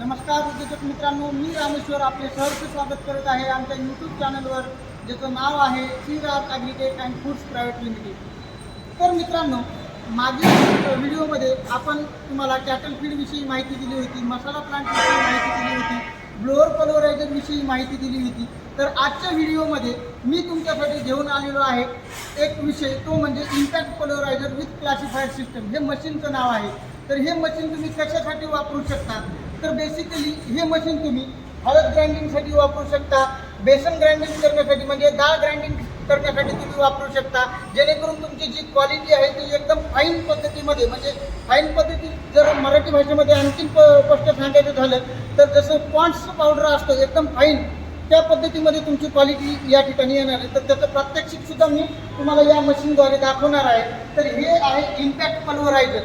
नमस्कार उद्योजक मित्रांनो मी रामेश्वर आपले सहर्ष स्वागत करत आहे आमच्या यूट्यूब चॅनलवर ज्याचं नाव आहे Shriraj agritech and foods private limited तर मित्रांनो मागील व्हिडिओमध्ये आपण तुम्हाला कॅटल फीडविषयी माहिती दिली होती मसाला प्लांटविषयी माहिती दिली होती ब्लोअर पलोरायझरविषयी माहिती दिली होती. तर आजच्या व्हिडिओमध्ये मी तुमच्यासाठी घेऊन आलेलो आहे एक विषय तो म्हणजे impact pulverizer with classifier system हे मशीनचं नाव आहे. तर हे मशीन तुम्ही कशासाठी वापरू शकता? तर बेसिकली हे मशीन तुम्ही हळद ग्राइंडिंगसाठी वापरू शकता बेसन ग्राइंडिंग करण्यासाठी म्हणजे डाळ ग्राइंडिंग करण्यासाठी तुम्ही वापरू शकता. जेणेकरून तुमची जी क्वालिटी आहे ती एकदम फाईन पद्धतीमध्ये म्हणजे फाईन पद्धती जर मराठी भाषेमध्ये आणखीन प स्पष्ट सांगायचं झालं तर जसं पॉन्ट्स पावडर असतं एकदम फाईन त्या पद्धतीमध्ये तुमची क्वालिटी या ठिकाणी येणार आहे. तर त्याचं प्रात्यक्षिक सुद्धा मी तुम्हाला या मशीनद्वारे दाखवणार आहे. तर हे आहे इम्पॅक्ट पल्वरायझर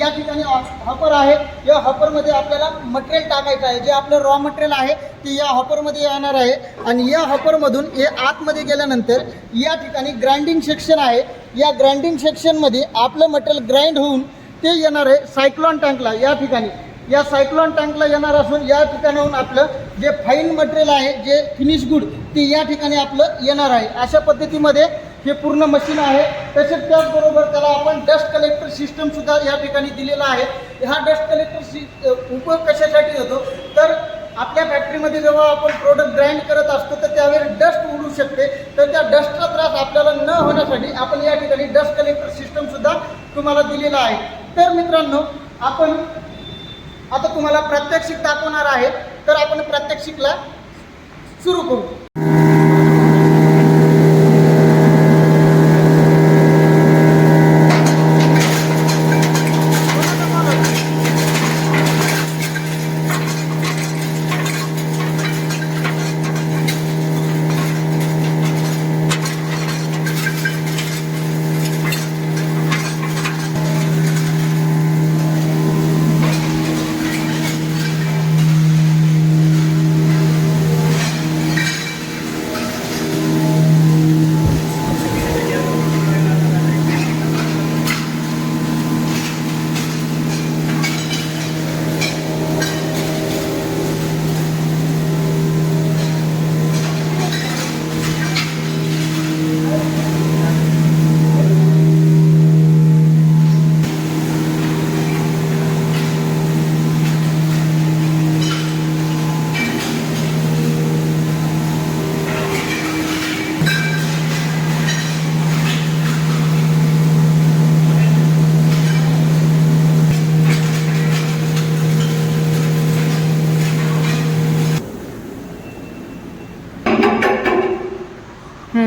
या ठिकाणी हॉपर आहे. या हॉपरमध्ये आपल्याला मटेरियल टाकायचं आहे. जे आपलं रॉ मटेरियल आहे ते या हॉपरमध्ये येणार आहे. आणि या हॉपरमधून हे आतमध्ये गेल्यानंतर या ठिकाणी ग्राइंडिंग सेक्शन आहे. या ग्राइंडिंग सेक्शनमध्ये आपलं मटेरियल ग्राइंड होऊन ते येणार आहे सायक्लॉन टँकला या ठिकाणी. या सायक्लॉन टँकला येणार असून या ठिकाणाहून आपलं जे फाईन मटेरियल आहे जे फिनिश गुड ते या ठिकाणी आपलं येणार आहे. अशा पद्धतीमध्ये हे पूर्ण मशीन आहे. तसेच त्याचबरोबर त्याला आपण डस्ट कलेक्टर सिस्टम सुद्धा या ठिकाणी दिलेला आहे. हा डस्ट कलेक्टर सि उपयोग कशासाठी होतो? तर आपल्या फॅक्टरीमध्ये जेव्हा आपण प्रोडक्ट ग्राइंड करत असतो तर त्यावेळेस डस्ट उडू शकते. तर त्या डस्टचा त्रास आपल्याला न होण्यासाठी आपण या ठिकाणी डस्ट कलेक्टर सिस्टम सुद्धा तुम्हाला दिलेला आहे. तर मित्रांनो आपण आता तुम्हाला प्रात्यक्षिक दाखवणार आहे. तर आपण प्रात्यक्षिकला सुरू करू.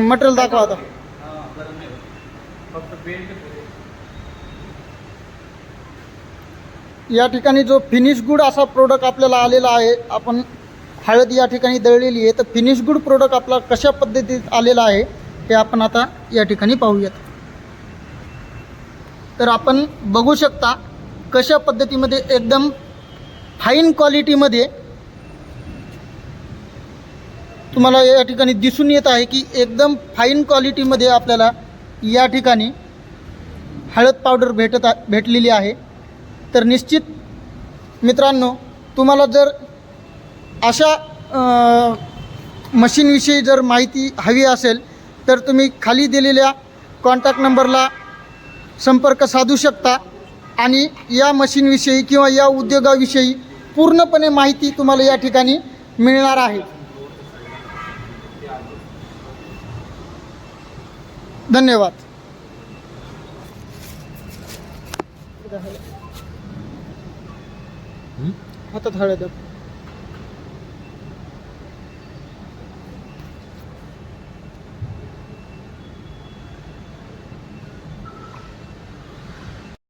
मटेरियल दाखवा आता. या ठिकाणी जो फिनिश गुड असा प्रोडक्ट आपल्याला आलेला आहे आपण हळद या ठिकाणी दळलेली आहे तर फिनिश गुड प्रोडक्ट आपला कशा पद्धतीत आलेला आहे हे आपण आता या ठिकाणी पाहूयात. तर आपण बघू शकता कशा पद्धतीमध्ये एकदम फाईन क्वालिटीमध्ये तुम्हाला या ठिकाणी दिसून येत आहे की एकदम फाईन क्वालिटीमध्ये आपल्याला या ठिकाणी हळद पावडर भेटत भेटलेली आहे. तर निश्चित मित्रांनो तुम्हाला जर अशा मशीनविषयी जर माहिती हवी असेल तर तुम्ही खाली दिलेल्या कॉन्टॅक्ट नंबरला संपर्क साधू शकता आणि या मशीनविषयी किंवा या उद्योगाविषयी पूर्णपणे माहिती तुम्हाला या ठिकाणी मिळणार आहे. धन्यवाद. हातात हळद.